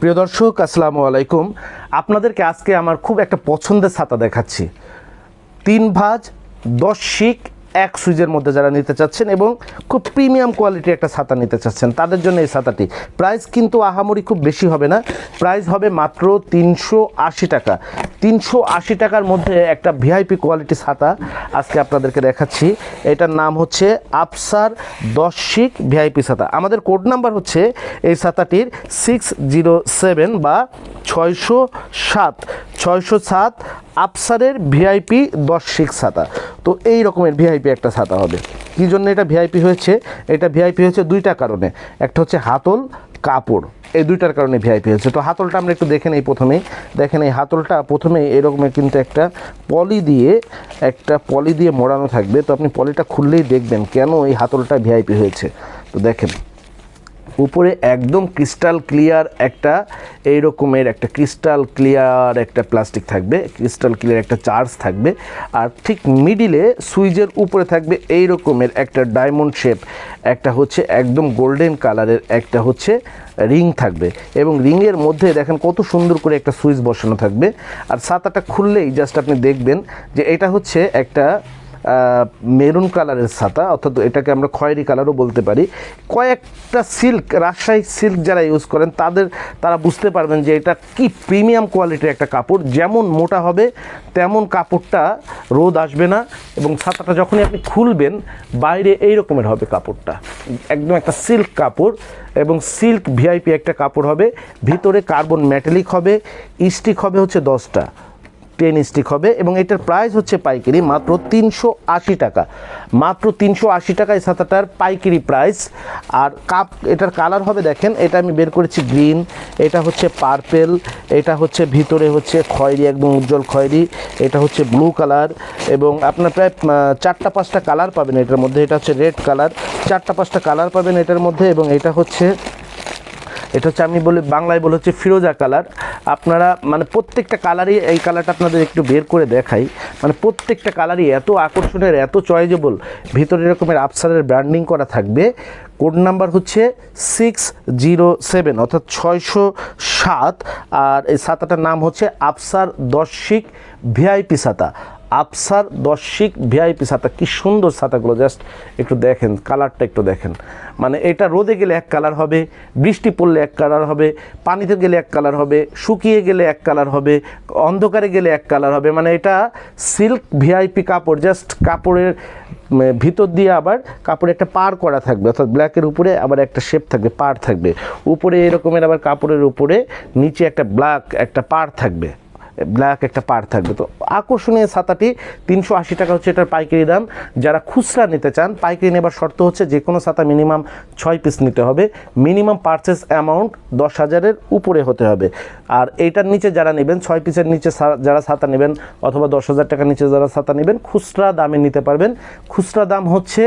প্রিয় দর্শক, আসসালামু আলাইকুম। আপনাদেরকে আজকে আমার খুব একটা পছন্দের ছাতা দেখাচ্ছি। তিন ভাজ, দশ শিক এক সুইজের মধ্যে যারা নিতে চাচ্ছেন এবং খুব প্রিমিয়াম কোয়ালিটির একটা ছাতা নিতে চাচ্ছেন, তাদের জন্য এই ছাতাটি। প্রাইস কিন্তু আহামরি খুব বেশি হবে না। প্রাইস হবে মাত্র তিনশো আশি টাকা। তিনশো আশি টাকার মধ্যে একটা ভিআইপি কোয়ালিটি ছাতা আজকে আপনাদেরকে দেখাচ্ছি। এটার নাম হচ্ছে আফসার দশ ভিআইপি ছাতা। আমাদের কোড নাম্বার হচ্ছে এই ছাতাটির সিক্স জিরো সেভেন বা ছয়শো সাত। ছয়শো সাত আফসারের ভিআইপি দশ শিক ছাতা। তো এই রকমের ভিআইপি একটা ছাতা হবে। কী জন্য এটা ভিআইপি হয়েছে? এটা ভিআইপি হয়েছে দুইটা কারণে। একটা হচ্ছে হাতল, কাপড়। এই দুইটার কারণে ভিআইপি হয়েছে। তো হাতলটা আমরা একটু দেখে নেই প্রথমেই। দেখেন এই হাতলটা প্রথমে এরকমের কিন্তু একটা পলি দিয়ে, একটা পলি দিয়ে মোড়ানো থাকবে। তো আপনি পলিটা খুললেই দেখবেন কেন এই হাতলটা ভিআইপি হয়েছে। তো দেখেন। উপরে একদম ক্রিস্টাল ক্লিয়ার একটা এই রকমের একটা ক্রিস্টাল ক্লিয়ার একটা প্লাস্টিক থাকবে, ক্রিস্টাল ক্লিয়ার একটা চার্জ থাকবে আর ঠিক মিডিলে সুইচের উপরে থাকবে এই রকমের একটা ডায়মন্ড শেপ, একটা হচ্ছে একদম গোল্ডেন কালারের একটা হচ্ছে রিং থাকবে এবং রিংয়ের মধ্যে দেখেন কত সুন্দর করে একটা সুইচ বসানো থাকবে আর ছাতাটা খুললেই জাস্ট আপনি দেখবেন যে এটা হচ্ছে একটা মেরুন কালারের ছাতা, অর্থাৎ এটাকে আমরা খয়েরি কালারও বলতে পারি। কয়েকটা সিল্ক, রাজশাহী সিল্ক যারা ইউজ করেন, তাদের, তারা বুঝতে পারবেন যে এটা কি প্রিমিয়াম কোয়ালিটির একটা কাপড়। যেমন মোটা হবে, তেমন কাপড়টা রোদ আসবে না এবং ছাতাটা যখনই আপনি খুলবেন, বাইরে এই রকমের হবে কাপড়টা। একদম একটা সিল্ক কাপড় এবং সিল্ক ভিআইপি একটা কাপড় হবে। ভিতরে কার্বন মেটালিক হবে স্টিক হবে হচ্ছে দশটা। টেন স্টিক হবে এবং এটার প্রাইস হচ্ছে পাইকারি মাত্র তিনশো আশি টাকা। মাত্র তিনশো আশি টাকায় ছাতাটার পাইকারি প্রাইস। আর কাপ, এটার কালার হবে দেখেন, এটা আমি বের করেছি গ্রিন, এটা হচ্ছে পার্পেল, এটা হচ্ছে ভিতরে হচ্ছে খয়েরি, একদম উজ্জ্বল খয়েরি, এটা হচ্ছে ব্লু কালার এবং আপনার প্রায় চারটা পাঁচটা কালার পাবেন এটার মধ্যে, এটা হচ্ছে রেড কালার, চারটা পাঁচটা কালার পাবেন এটার মধ্যে এবং এটা হচ্ছে এটা হচ্ছে আমি বলি, বাংলায় বলে হচ্ছে ফিরোজা কালার। আপনারা মানে প্রত্যেকটা কালারই এই কালারটা আপনাদের একটু বের করে দেখাই। মানে প্রত্যেকটা কালারই এত আকর্ষণের, এত চয়েজেবল ভিতরে এরকমের আপসারের ব্র্যান্ডিং করা থাকবে। কোড নাম্বার হচ্ছে সিক্স জিরো সেভেন অর্থাৎ ছয়শো সাত, আর এই সাতাটার নাম হচ্ছে আফসার দর্শিক ভিআইপি ছাতা আফসার দশিক ভিআইপি ছাতা, কি সুন্দর ছাতাগুলো জাস্ট একটু দেখেন কালারটা একটু দেখেন। মানে এটা রোদে গেলে এক কালার হবে, বৃষ্টি পড়লে এক কালার হবে, পানিতে গেলে এক কালার হবে, শুকিয়ে গেলে এক কালার হবে, অন্ধকারে গেলে এক কালার হবে। মানে এটা সিল্ক ভিআইপি কাপড় জাস্ট কাপড়ের ভিতর দিয়ে আবার কাপড়ে একটা পার করা থাকবে, অর্থাৎ ব্ল্যাকের উপরে আবার একটা শেপ থাকবে, পার থাকবে। উপরে এরকমের আবার কাপড়ের উপরে নিচে একটা ব্ল্যাক একটা পার থাকবে। ব্ল্যাক একটা পার থাকবে। তো আকর্ষণীয় ছাতাটি তিনশো আশি টাকা হচ্ছে এটার পাইকারি দাম। যারা খুচরা নিতে চান, পাইকারি নেবার শর্ত হচ্ছে যে কোনো ছাতা মিনিমাম ছয় পিস নিতে হবে। মিনিমাম পারচেস অ্যামাউন্ট দশ হাজারের উপরে হতে হবে। আর এইটার নিচে যারা নেবেন, ছয় পিসের নিচে যারা ছাতা নেবেন অথবা দশ হাজার টাকার নিচে যারা ছাতা নেবেন, খুচরা দামে নিতে পারবেন। খুচরা দাম হচ্ছে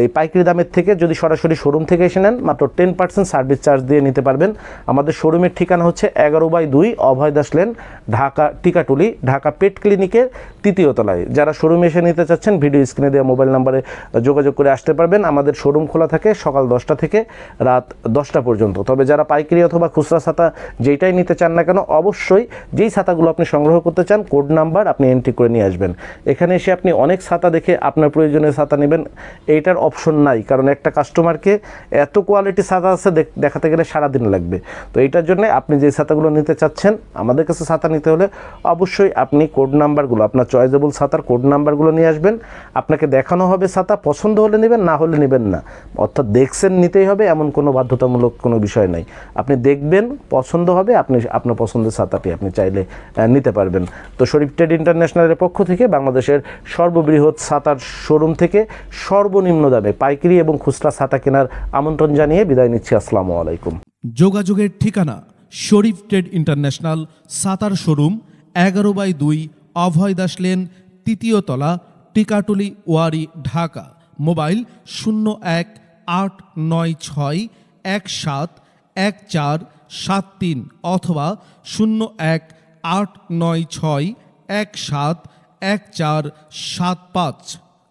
এই পাইকারি দামের থেকে যদি সরাসরি শোরুম থেকে এসে নেন, মাত্র টেন পার্সেন্ট সার্ভিস চার্জ দিয়ে নিতে পারবেন। আমাদের শোরুমের ঠিকানা হচ্ছে এগারো বাই দুই অভয় দাস লেন, ঢাকা টিকাটুলি, ঢাকা পেট ক্লিনিকের তৃতীয় তলায়। যারা শোরুমে এসে নিতে চাচ্ছেন, ভিডিও স্ক্রিনে দেওয়া মোবাইল নাম্বারে যোগাযোগ করে আসতে পারবেন। আমাদের শোরুম খোলা থাকে সকাল দশটা থেকে রাত দশটা পর্যন্ত। তবে যারা পাইকারি অথবা খুচরা ছাতা যেইটাই নিতে চান না কেন, অবশ্যই যেই ছাতাগুলো আপনি সংগ্রহ করতে চান কোড নাম্বার আপনি এন্ট্রি করে নিয়ে আসবেন। এখানে এসে আপনি অনেক ছাতা দেখে আপনার প্রয়োজনীয় ছাতা নেবেন। এইটার অপশন নাই। কারণ একটা কাস্টমারকে এত কোয়ালিটি ছাতা আছে দেখ- দেখাতে গেলে সারাদিন লাগবে। তো এইটার জন্য আপনি যে ছাতাগুলো নিতে চাচ্ছেন, আমাদের কাছে ছাতা নিতে হলে অবশ্যই আপনি কোড নাম্বারগুলো, আপনার চয়েজেবল ছাতার কোড নাম্বারগুলো নিয়ে আসবেন। আপনাকে দেখানো হবে ছাতা, পছন্দ হলে নেবেন, না হলে নেবেন না। অর্থাৎ দেখছেন নিতেই হবে, এমন কোনো বাধ্যতামূলক কোনো বিষয় নাই। আপনি দেখবেন, পছন্দ হবে, আপনি আপনার পছন্দের ছাতাটি আপনি চাইলে নিতে পারবেন। তো শরীফ ট্রেড ইন্টারন্যাশনালের পক্ষ থেকে বাংলাদেশের সর্ববৃহৎ ছাতার শোরুম থেকে সর্বনিম্ন দামে পাইকারি এবং খুচরা ছাতা কেনার আমন্ত্রণ জানিয়ে বিদায় নিচ্ছি। আসসালামু আলাইকুম। যোগাযোগের ঠিকানা শরীফ ট্রেড ইন্টারন্যাশনাল সাতার শোরুম, এগারো বাই দুই অভয় দাস লেন, তৃতীয় তলা, টিকাটুলি, ওয়ারি, ঢাকা। মোবাইল শূন্য এক আট নয় ছয় এক সাত এক চার সাত তিন অথবা শূন্য এক আট নয় ছয় এক সাত এক চার সাত পাঁচ।